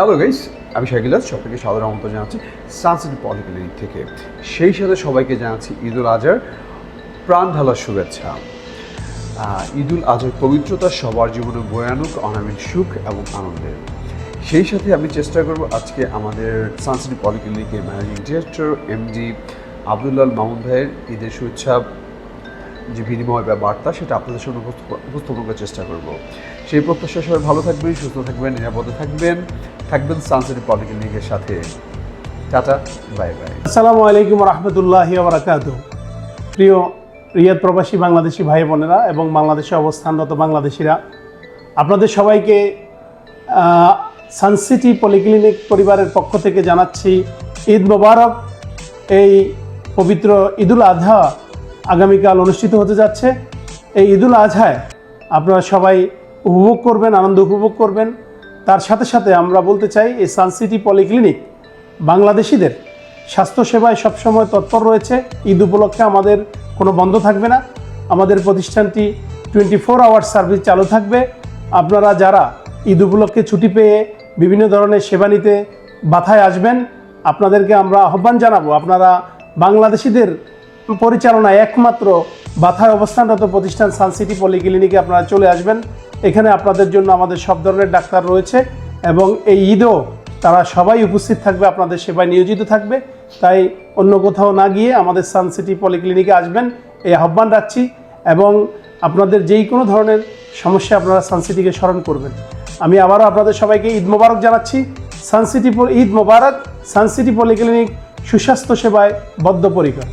Hello guys আমি শাকিলাস সবাইকে সাদর আমন্ত্রণ জানাচ্ছি সানসিটি পলিক্লিনিক থেকে। সেই সাথে সবাইকে জানাচ্ছি ঈদুল আজহার প্রাণ ঢালার শুভেচ্ছা। ঈদুল আজহার পবিত্রতা সবার জীবনে বয়ে আনুক অনামিক সুখ এবং আনন্দের। সেই সাথে আমি চেষ্টা করব আজকে আমাদের Suncity পলিক্লিনিকের managing director MD Abdullal Mamun ভাইয়ের ঈদের শুভেচ্ছা যে বিনিময় বা বার্তা, সেটা আপনাদের উপস্থাপ- উপস্থাপন করার চেষ্টা করব। সেই প্রত্যাশা সবাই ভালো থাকবেন, সুস্থ থাকবেন, নিরাপদে থাকবেন। থাকবেন সানসিটি পলিক্লিনিকের সাথে। Tata, bye bye. আসসালামু আলাইকুম রহমতুল্লাহি বারাকাত প্রিয় রিয়াদ প্রবাসী বাংলাদেশি ভাই বোনেরা এবং বাংলাদেশে অবস্থানরত বাংলাদেশিরা, আপনাদের সবাইকে সানসিটি পলিক্লিনিক পরিবারের পক্ষ থেকে জানাচ্ছি ঈদ মোবারক। এই পবিত্র ঈদুল আজহা আগামীকাল অনুষ্ঠিত হতে যাচ্ছে। এই ঈদুল আজহায় আপনারা সবাই উপভোগ করবেন, আনন্দ উপভোগ করবেন। তার সাথে সাথে আমরা বলতে চাই, এই সানসিটি পলিক্লিনিক বাংলাদেশিদের স্বাস্থ্যসেবায় সবসময় তৎপর রয়েছে। ঈদ উপলক্ষে আমাদের কোনো বন্ধ থাকবে না। আমাদের প্রতিষ্ঠানটি টোয়েন্টি ফোর আওয়ার সার্ভিস চালু থাকবে। আপনারা যারা ঈদ উপলক্ষে ছুটি পেয়ে বিভিন্ন ধরনের সেবা নিতে বাথায় আসবেন, আপনাদেরকে আমরা আহ্বান জানাব। আপনারা বাংলাদেশিদের পরিচালনায় একমাত্র বাথায় অবস্থানরত প্রতিষ্ঠান সানসিটি পলিক্লিনিকে আপনারা চলে আসবেন। এখানে আপনাদের জন্য আমাদের সব ধরনের ডাক্তার রয়েছে এবং এই ঈদও তারা সবাই উপস্থিত থাকবে, আপনাদের সেবায় নিয়োজিত থাকবে। তাই অন্য কোথাও না গিয়ে আমাদের সানসিটি পলিক্লিনিকে আসবেন, এই আহ্বান রাখছি এবং আপনাদের যেই কোনো ধরনের সমস্যা আপনারা সানসিটিকে স্মরণ করবেন। আমি আবারও আপনাদের সবাইকে ঈদ মোবারক জানাচ্ছি। সানসিটি ঈদ মোবারক সানসিটি পলিক্লিনিক সুস্বাস্থ্য সেবায় বদ্ধপরিকর।